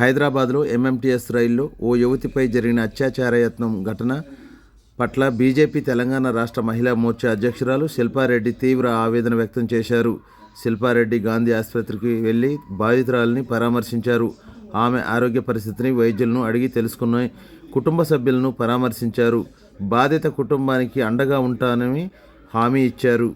హైదరాబాద్లో ఎంఎంటీఎస్ రైల్లో ఓ యువతిపై జరిగిన అత్యాచార యత్నం ఘటన పట్ల బీజేపీ తెలంగాణ రాష్ట్ర మహిళా మోర్చా అధ్యక్షురాలు శిల్పారెడ్డి తీవ్ర ఆవేదన వ్యక్తం చేశారు. శిల్పారెడ్డి గాంధీ ఆసుపత్రికి వెళ్ళి బాధితురాలిని పరామర్శించారు. ఆమె ఆరోగ్య పరిస్థితిని వైద్యులను అడిగి తెలుసుకున్నాయి కుటుంబ సభ్యులను పరామర్శించారు. బాధిత కుటుంబానికి అండగా ఉంటానని హామీ ఇచ్చారు.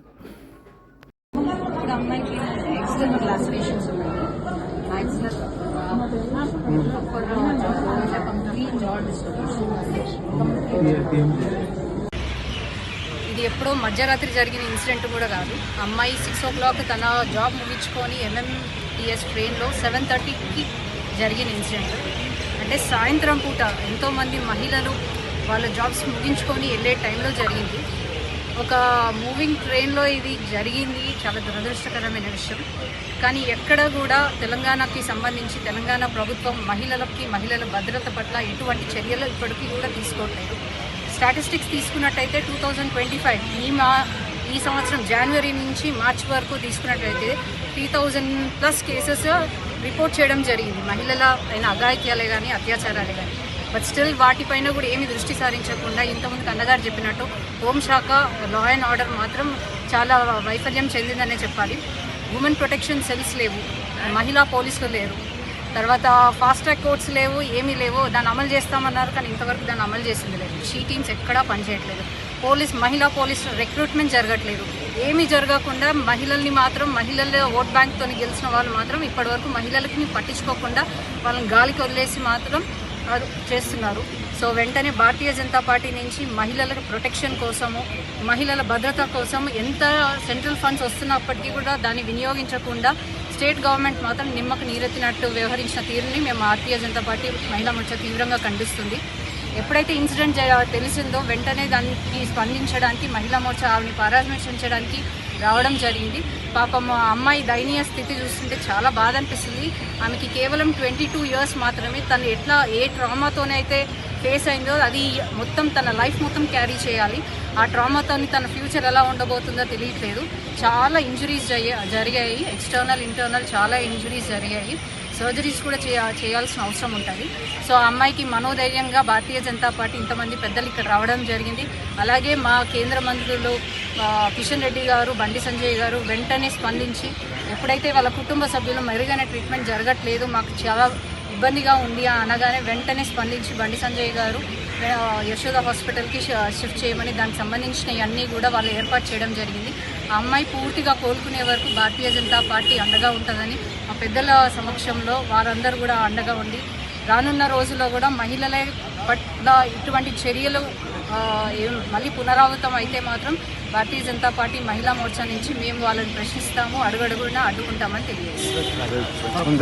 ఇది ఎప్పుడో మధ్యరాత్రి జరిగిన ఇన్సిడెంట్ కూడా కాదు. అమ్మాయి సిక్స్ ఓ క్లాక్ తన జాబ్ ముగించుకొని ఎంఎంటిఎస్ ట్రైన్లో సెవెన్ థర్టీకి జరిగిన ఇన్సిడెంట్. అంటే సాయంత్రం పూట ఎంతోమంది మహిళలు వాళ్ళ జాబ్స్ ముగించుకొని వెళ్ళే టైంలో జరిగింది. ఒక మూవింగ్ ట్రైన్లో ఇది జరిగింది చాలా దురదృష్టకరమైన విషయం. కానీ ఎక్కడ కూడా తెలంగాణకి సంబంధించి తెలంగాణ ప్రభుత్వం మహిళలకి మహిళల భద్రత పట్ల ఎటువంటి చర్యలు ఇప్పటికీ కూడా తీసుకోవట్లేదు. స్టాటిస్టిక్స్ తీసుకున్నట్టయితే టూ థౌజండ్ ట్వంటీ ఫైవ్ ఈ మా ఈ సంవత్సరం జనవరి నుంచి మార్చ్ వరకు తీసుకున్నట్టయితే three thousand plus cases report చేయడం జరిగింది. మహిళల అయిన అఘాయిత్యాలే కానీ అత్యాచారాలే కానీ బట్ స్టిల్ వాటిపైన కూడా ఏమి దృష్టి సారించకుండా ఇంతకుముందు అన్నగారు చెప్పినట్టు హోంశాఖ లా అండ్ ఆర్డర్ మాత్రం చాలా వైఫల్యం చెందిందనే చెప్పాలి. ఉమెన్ ప్రొటెక్షన్ సెల్స్ లేవు. మహిళా పోలీసులు లేరు. తర్వాత ఫాస్ట్ ట్రాక్ కోర్ట్స్ లేవు ఏమీ లేవు. దాన్ని అమలు చేస్తామన్నారు కానీ ఇంతవరకు దాన్ని అమలు చేసింది లేదు. షీ టీమ్స్ ఎక్కడా పనిచేయట్లేదు. పోలీస్ మహిళా పోలీస్ రిక్రూట్మెంట్ జరగట్లేదు. ఏమీ జరగకుండా మహిళల్ని మాత్రం మహిళల ఓట్ బ్యాంక్తో గెలిచిన వాళ్ళు మాత్రం ఇప్పటివరకు మహిళలకి పట్టించుకోకుండా వాళ్ళని గాలికి వదిలేసి మాత్రం చేస్తున్నారు. సో వెంటనే భారతీయ జనతా పార్టీ నుంచి మహిళల ప్రొటెక్షన్ కోసము మహిళల భద్రత కోసం ఎంత సెంట్రల్ ఫండ్స్ వస్తున్నప్పటికీ కూడా దాన్ని వినియోగించకుండా స్టేట్ గవర్నమెంట్ మాత్రం నిమ్మకు నీరెత్తినట్టు వ్యవహరించిన తీరుని మేము భారతీయ జనతా పార్టీ మహిళా మోర్చా తీవ్రంగా ఖండిస్తుంది. ఎప్పుడైతే ఇన్సిడెంట్ తెలిసిందో వెంటనే దానికి స్పందించడానికి మహిళా మోర్చా ఆవిడని పరామర్శించడానికి రావడం జరిగింది. పాపం అమ్మాయి దయనీయ స్థితి చూస్తుంటే చాలా బాధ అనిపిస్తుంది. ఆమెకి కేవలం ట్వంటీ టూ ఇయర్స్ మాత్రమే. తను ఎట్లా ఏ ట్రామాతోనైతే ఫేస్ అయిందో అది మొత్తం తన లైఫ్ మొత్తం క్యారీ చేయాలి. ఆ ట్రామాతోని తన ఫ్యూచర్ ఎలా ఉండబోతుందో తెలియట్లేదు. చాలా ఇంజురీస్ జరిగాయి. ఎక్స్టర్నల్ ఇంటర్నల్ చాలా ఇంజురీస్ జరిగాయి. సర్జరీస్ కూడా చేయ చేయాల్సిన అవసరం ఉంటుంది. సో ఆ అమ్మాయికి మనోధైర్యంగా భారతీయ జనతా పార్టీ ఇంతమంది పెద్దలు ఇక్కడ రావడం జరిగింది. అలాగే మా కేంద్ర మంత్రులు కిషన్ రెడ్డి గారు బండి సంజయ్ గారు వెంటనే స్పందించి ఎప్పుడైతే వాళ్ళ కుటుంబ సభ్యులు మెరుగైన ట్రీట్మెంట్ జరగట్లేదు మాకు చాలా ఇబ్బందిగా ఉంది అనగానే వెంటనే స్పందించి బండి సంజయ్ గారు యశోద హాస్పిటల్కి షిఫ్ట్ చేయమని దానికి సంబంధించినవన్నీ కూడా వాళ్ళు ఏర్పాటు చేయడం జరిగింది. ఆ అమ్మాయి పూర్తిగా కోలుకునే వరకు భారతీయ జనతా పార్టీ అండగా ఉంటుందని మా పెద్దల సమక్షంలో వారందరూ కూడా అండగా ఉండి రానున్న రోజుల్లో కూడా మహిళల పట్ల ఇటువంటి చర్యలు మళ్ళీ పునరావృతం అయితే మాత్రం భారతీయ జనతా పార్టీ మహిళా మోర్చా నుంచి మేము వాళ్ళని ప్రశ్నిస్తాము అడుగడుగునా అడ్డుకుంటామని తెలియజేస్తాం